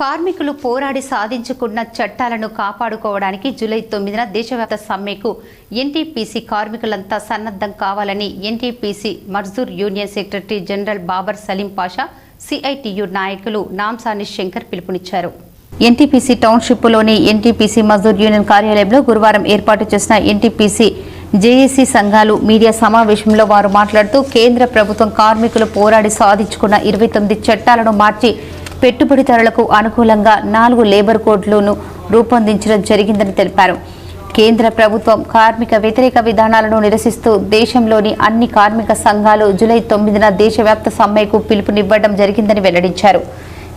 కార్మికులు పోరాడి సాధించుకున్న చట్టాలను కాపాడుకోవడానికి జూలై తొమ్మిదిన దేశవ్యాప్త సమ్మెకు ఎన్టీపీసీ కార్మికులంతా సన్నద్ధం కావాలని NTPC Mazdoor union secretary general Babar Saleem Pasha CITU నాయకులు నాంసాని శంకర్ పిలుపునిచ్చారు. ఎన్టీపీసీ టౌన్షిప్లోని ఎన్టీపీసీ మజూర్ యూనియన్ కార్యాలయంలో గురువారం ఏర్పాటు చేసిన ఎన్టీపీసీ జేఏసీ సంఘాలు మీడియా సమావేశంలో వారు మాట్లాడుతూ కేంద్ర ప్రభుత్వం కార్మికులు పోరాడి సాధించుకున్న ఇరవై తొమ్మిది చట్టాలను మార్చి పెట్టుబడిదారులకు అనుకూలంగా నాలుగు లేబర్ కోడ్లను రూపొందించడం జరిగిందని తెలిపారు. కేంద్ర ప్రభుత్వం కార్మిక వ్యతిరేక విధానాలను నిరసిస్తూ దేశంలోని అన్ని కార్మిక సంఘాలు జూలై తొమ్మిదిన దేశవ్యాప్త సమ్మెకు పిలుపునివ్వడం జరిగిందని వెల్లడించారు.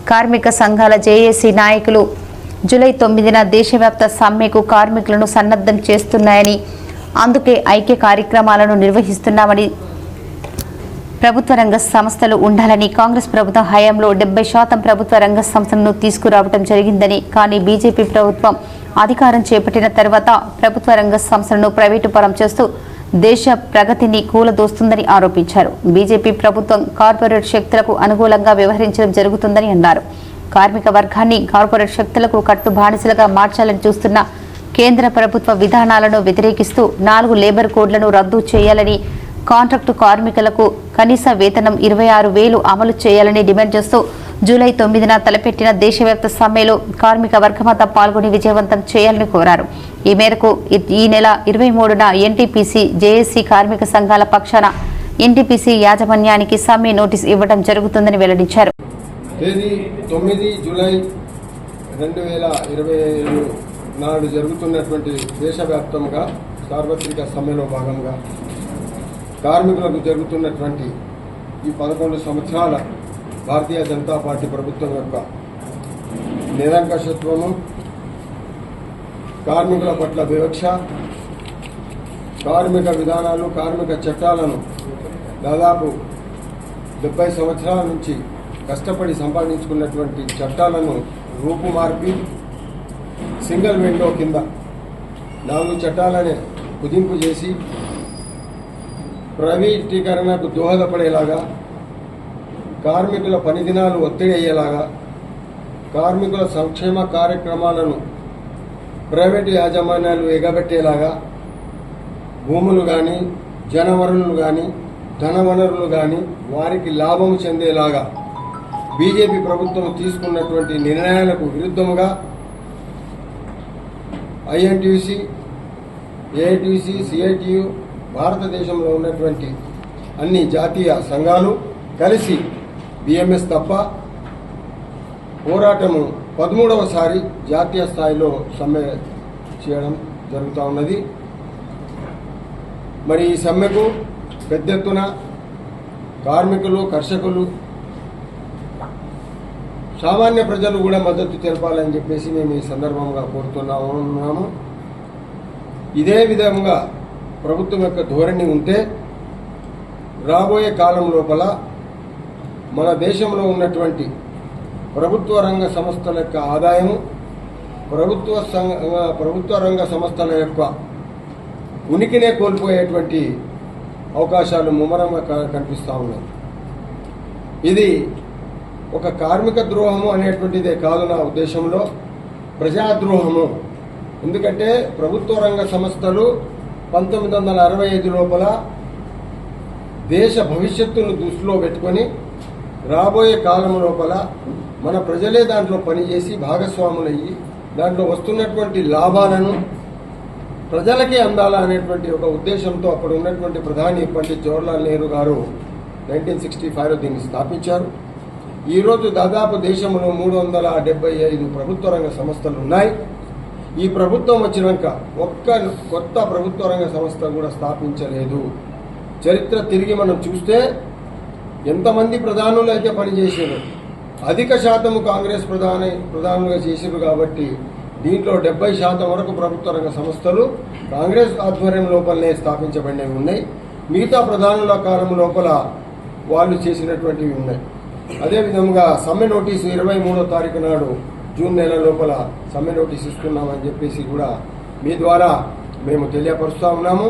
కార్మిక సంఘాల జేఏసీ నాయకులు జులై తొమ్మిదిన దేశవ్యాప్త సమ్మెకు కార్మికులను సన్నద్ధం చేస్తున్నాయని అందుకే ఐక్య కార్యక్రమాలను నిర్వహిస్తున్నామని ప్రభుత్వ రంగ సంస్థలు ఉండాలని కాంగ్రెస్ ప్రభుత్వం హయాంలో డెబ్బై శాతం ప్రభుత్వ రంగ సంస్థలను తీసుకురావడం జరిగిందని కానీ బీజేపీ ప్రభుత్వం అధికారం చేపట్టిన తర్వాత ప్రభుత్వ రంగ సంస్థలను ప్రైవేటు పరం చేస్తూ దేశ ప్రగతిని కూలదోస్తుందని ఆరోపించారు. బీజేపీ ప్రభుత్వం కార్పొరేట్ శక్తులకు అనుకూలంగా వ్యవహరించడం జరుగుతుందని అన్నారు. కార్మిక వర్గాన్ని కార్పొరేట్ శక్తులకు కట్టు బానిసలుగా మార్చాలని చూస్తున్న కేంద్ర ప్రభుత్వ విధానాలను వ్యతిరేకిస్తూ నాలుగు లేబర్ కోడ్లను రద్దు చేయాలని కాంట్రాక్టు కార్మికులకు కనీస వేతనం ఇరవై ఆరు వేలు అమలు చేయాలని డిమాండ్ చేస్తూ జూలై తొమ్మిదిన తలపెట్టిన దేశవ్యాప్త సమ్మెలో కార్మిక వర్గమంతా పాల్గొని విజయవంతం చేయాలని కోరారు. ఈ మేరకు ఈ- నెల ఇరవై మూడున ఎన్టీపీసీ జేఏసీ కార్మిక సంఘాల పక్షాన ఎన్టీపీసీ యాజమాన్యానికి సమ్మె నోటీస్ ఇవ్వడం జరుగుతుందని వెల్లడించారు. తేదీ తొమ్మిది జూలై రెండు వేల ఇరవై నాడు జరుగుతున్నటువంటి దేశవ్యాప్తంగా సార్వత్రిక సమ్మెలో భాగంగా కార్మికులకు జరుగుతున్నటువంటి ఈ పదకొండు సంవత్సరాల భారతీయ జనతా పార్టీ ప్రభుత్వం యొక్క నిరంకషత్వము కార్మికుల పట్ల వివక్ష కార్మిక విధానాలు కార్మిక చట్టాలను దాదాపు డెబ్బై సంవత్సరాల నుంచి కష్టపడి సంపాదించుకున్నటువంటి చట్టాలను రూపుమార్పి సింగిల్ విండో కింద నాలుగు చట్టాలనే కుదింపు చేసి ప్రైవేటీకరణకు దోహదపడేలాగా కార్మికుల పని దినాలు ఒత్తిడి అయ్యేలాగా కార్మికుల సంక్షేమ కార్యక్రమాలను ప్రైవేటు యాజమాన్యాలు ఎగబెట్టేలాగా భూములు కానీ జనవనరులు కానీ ధనవనరులు కానీ వారికి లాభం చెందేలాగా బీజేపీ ప్రభుత్వం తీసుకున్నటువంటి నిర్ణయాలకు విరుద్ధముగా ఐఎన్టీసీ ఏఐటీసీ సిఐటియు భారతదేశంలో ఉన్నటువంటి అన్ని జాతీయ సంఘాలు కలిసి బిఎంఎస్ తప్ప పోరాటము పదమూడవసారి జాతీయ స్థాయిలో సమ్మె చేయడం జరుగుతూ ఉన్నది. మరి ఈ సమ్మెకు పెద్ద ఎత్తున కార్మికులు కర్షకులు సామాన్య ప్రజలు కూడా మద్దతు తెలపాలని చెప్పేసి మేము ఈ సందర్భంగా కోరుతున్నాము. ఉన్నాము ఇదే విధంగా ప్రభుత్వం యొక్క ధోరణి ఉంటే రాబోయే కాలం లోపల మన దేశంలో ఉన్నటువంటి ప్రభుత్వ రంగ సంస్థల యొక్క ఆదాయము ప్రభుత్వ ప్రభుత్వ రంగ సంస్థల యొక్క ఉనికినే కోల్పోయేటువంటి అవకాశాలు ముమ్మరంగా క- కనిపిస్తూ ఉన్నాయి. ఇది ఒక కార్మిక ద్రోహము అనేటువంటిదే కాదు నా ఉద్దేశంలో. ప్రజాద్రోహము. ఎందుకంటే ప్రభుత్వ రంగ సంస్థలు పంతొమ్మిది వందల అరవై ఐదు లోపల దేశ భవిష్యత్తును దృష్టిలో పెట్టుకొని రాబోయే కాలం లోపల మన ప్రజలే దాంట్లో పనిచేసి భాగస్వాములయ్యి దాంట్లో వస్తున్నటువంటి లాభాలను ప్రజలకే అందాలా అనేటువంటి ఒక ఉద్దేశంతో అప్పుడు ఉన్నటువంటి ప్రధాని పండిత్ జవహర్లాల్ నెహ్రూ గారు నైన్టీన్ సిక్స్టీ ఫైవ్లో దీన్ని స్థాపించారు. ఈరోజు దాదాపు దేశంలో మూడు వందల డెబ్బై ఐదు ప్రభుత్వ రంగ సంస్థలు ఉన్నాయి. ఈ ప్రభుత్వం వచ్చినాక ఒక్క కొత్త ప్రభుత్వ రంగ సంస్థ కూడా స్థాపించలేదు. చరిత్ర తిరిగి మనం చూస్తే ఎంతమంది ప్రధానులు అయితే పనిచేసారు అధిక శాతము కాంగ్రెస్ ప్రధాని ప్రధానులుగా చేసారు కాబట్టి దీంట్లో డెబ్బై శాతం వరకు ప్రభుత్వ రంగ సంస్థలు కాంగ్రెస్ ఆధ్వర్యం లోపలనే స్థాపించబడినవి ఉన్నాయి. మిగతా ప్రధానుల కాలం లోపల వాళ్ళు చేసినటువంటివి ఉన్నాయి. అదేవిధంగా సమ్మె నోటీసు ఇరవై మూడో తారీఖు నాడు జూన్ నెల లోపల సమ్మె నోటీస్ ఇస్తున్నామని చెప్పేసి కూడా మీ ద్వారా మేము తెలియపరుస్తూ ఉన్నాము.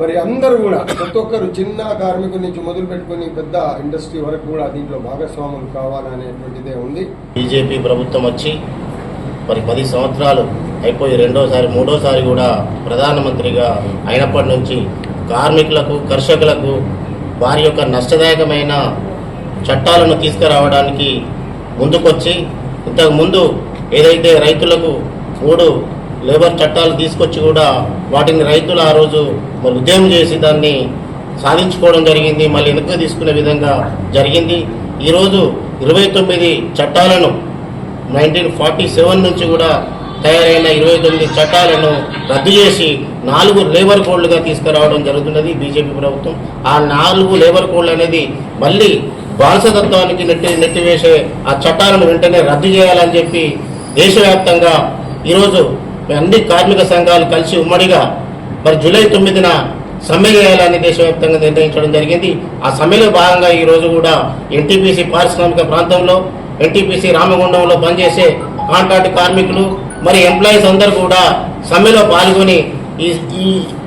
మరి అందరూ కూడా ప్రతి ఒక్కరు చిన్న కార్మికుల నుంచి మొదలు పెట్టుకుని పెద్ద ఇండస్ట్రీ వరకు కూడా దీంట్లో భాగస్వాములు కావాలనేటువంటిదే ఉంది. బీజేపీ ప్రభుత్వం వచ్చి మరి పది సంవత్సరాలు అయిపోయి రెండోసారి మూడోసారి కూడా ప్రధానమంత్రిగా అయినప్పటి నుంచి కార్మికులకు కర్షకులకు వారి యొక్క నష్టదాయకమైన చట్టాలను తీసుకురావడానికి ముందుకొచ్చి ఇంతకుముందు ఏదైతే రైతులకు మూడు లేబర్ చట్టాలు తీసుకొచ్చి కూడా వాటిని రైతులు ఆ రోజు మరి ఉద్యమం చేసి దాన్ని సాధించుకోవడం జరిగింది మళ్ళీ వెనుక తీసుకునే విధంగా జరిగింది. ఈరోజు ఇరవై తొమ్మిది చట్టాలను నైన్టీన్ ఫార్టీ సెవెన్ నుంచి కూడా తయారైన ఇరవై తొమ్మిది చట్టాలను రద్దు చేసి నాలుగు లేబర్ కోడ్లుగా తీసుకురావడం జరుగుతున్నది బీజేపీ ప్రభుత్వం. ఆ నాలుగు లేబర్ కోడ్లు అనేది మళ్ళీ బానిసతత్వానికి నెట్టి నెట్టివేసే ఆ చట్టాలను వెంటనే రద్దు చేయాలని చెప్పి దేశవ్యాప్తంగా ఈరోజు అన్ని కార్మిక సంఘాలు కలిసి ఉమ్మడిగా మరి జూలై తొమ్మిదిన సమ్మె చేయాలని దేశవ్యాప్తంగా నిర్ణయించడం జరిగింది. ఆ సమ్మెలో భాగంగా ఈరోజు కూడా ఎన్టీపీసీ పారిశ్రామిక ప్రాంతంలో ఎన్టీపీసీ రామగుండంలో పనిచేసే కాంట్రాక్ట్ కార్మికులు మరి ఎంప్లాయీస్ అందరూ కూడా సమ్మెలో పాల్గొని ఈ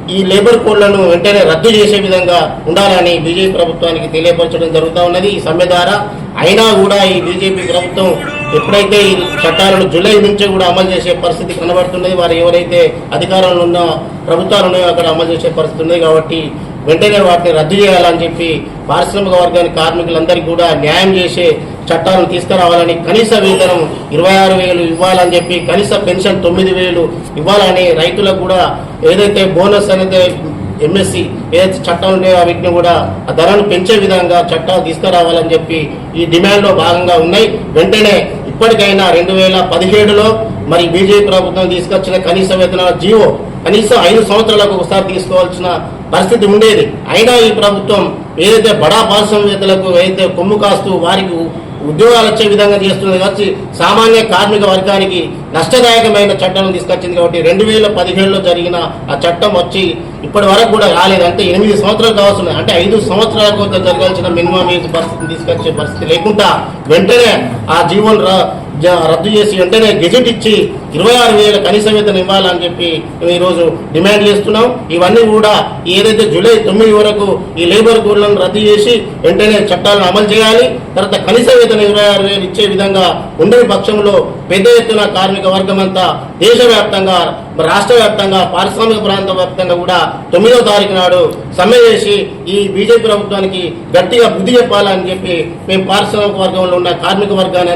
ఈ లేబర్ కోడ్లను వెంటనే రద్దు చేసే విధంగా ఉండాలని బీజేపీ ప్రభుత్వానికి తెలియపరచడం జరుగుతూ ఉన్నది. ఈ సమ్మె ద్వారా అయినా కూడా ఈ బీజేపీ ప్రభుత్వం ఎప్పుడైతే ఈ చట్టాలను జూలై నుంచే కూడా అమలు చేసే పరిస్థితి కనబడుతున్నది వారు ఎవరైతే అధికారంలో ఉన్న ప్రభుత్వాలు ఉన్నాయో అక్కడ అమలు చేసే పరిస్థితి ఉంది కాబట్టి వెంటనే వాటిని రద్దు చేయాలని చెప్పి పారిశ్రామిక వర్గానికి కార్మికులందరికీ కూడా న్యాయం చేసే చట్టాలను తీసుకురావాలని కనీస వేతనం ఇరవై ఆరు వేలు ఇవ్వాలని చెప్పి కనీస పెన్షన్ తొమ్మిది వేలు ఇవ్వాలని రైతులకు కూడా ఏదైతే బోనస్ అనేది ఎంఎస్సి ఏదైతే చట్టాలు ఉన్నాయో వీటిని కూడా ఆ ధరను పెంచే విధంగా చట్టాలు తీసుకురావాలని చెప్పి ఈ డిమాండ్లో భాగంగా ఉన్నాయి. వెంటనే ఇప్పటికైనా రెండు వేల పదిహేడులో మరి బీజేపీ ప్రభుత్వం తీసుకొచ్చిన కనీస వేతనాల జీవో కనీసం ఐదు సంవత్సరాలకు ఒకసారి తీసుకోవాల్సిన పరిస్థితి ఉండేది. అయినా ఈ ప్రభుత్వం ఏదైతే బడా పారిశ్రామికవేత్తలకు ఏదైతే కొమ్ము కాస్తూ వారికి ఉద్యోగాలు వచ్చే విధంగా చేస్తున్నది కాబట్టి సామాన్య కార్మిక వర్గానికి నష్టదాయకమైన చట్టం తీసుకొచ్చింది కాబట్టి రెండు వేల పదిహేడులో జరిగిన ఆ చట్టం వచ్చి ఇప్పటి వరకు కూడా రాలేదు. అంటే ఎనిమిది సంవత్సరాలు కావాల్సిన అంటే ఐదు సంవత్సరాలకు జరగాల్సిన మినిమం ఏజ్ పరిస్థితిని తీసుకొచ్చే పరిస్థితి లేకుండా వెంటనే ఆ జీవోను రద్దు చేసి వెంటనే గెజెట్ ఇచ్చి ఇరవై ఆరు వేల కనీస వేతనం ఇవ్వాలని చెప్పి మేము ఈరోజు డిమాండ్ చేస్తున్నాం. ఇవన్నీ కూడా ఏదైతే జూలై తొమ్మిది వరకు ఈ లేబర్ కోడ్లను రద్దు చేసి వెంటనే చట్టాలను అమలు చేయాలి. తర్వాత కనీస వేతనం ఇరవై ఆరు వేలు ఇచ్చే విధంగా ఉండని పక్షంలో పెద్ద ఎత్తున కార్మిక వర్గం అంతా దేశవ్యాప్తంగా రాష్ట్ర వ్యాప్తంగా పారిశ్రామిక ప్రాంత వ్యాప్తంగా కూడా తొమ్మిదవ తారీఖు నాడు సమ్మె చేసి ఈ బీజేపీ ప్రభుత్వానికి గట్టిగా బుద్ధి చెప్పాలని చెప్పి మేము పారిశ్రామిక వర్గంలో ఉన్న కార్మిక వర్గాన్ని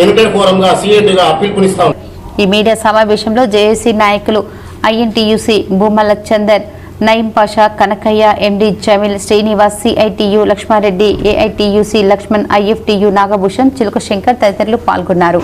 యునైటెడ్ ఫోరంగా సిఐటిగా పిలుపునిస్తాం ఈ మీడియా సమావేశంలో జేఏసీ నాయకులు INTUC Bhoomala Chandar Nayeem Pasha Kanakaiah MD Jameel Srinivas CITU Lakshmareddy AITUC Laxman IFTU Nagabhushan Chiluka Shankar తదితరులు పాల్గొన్నారు.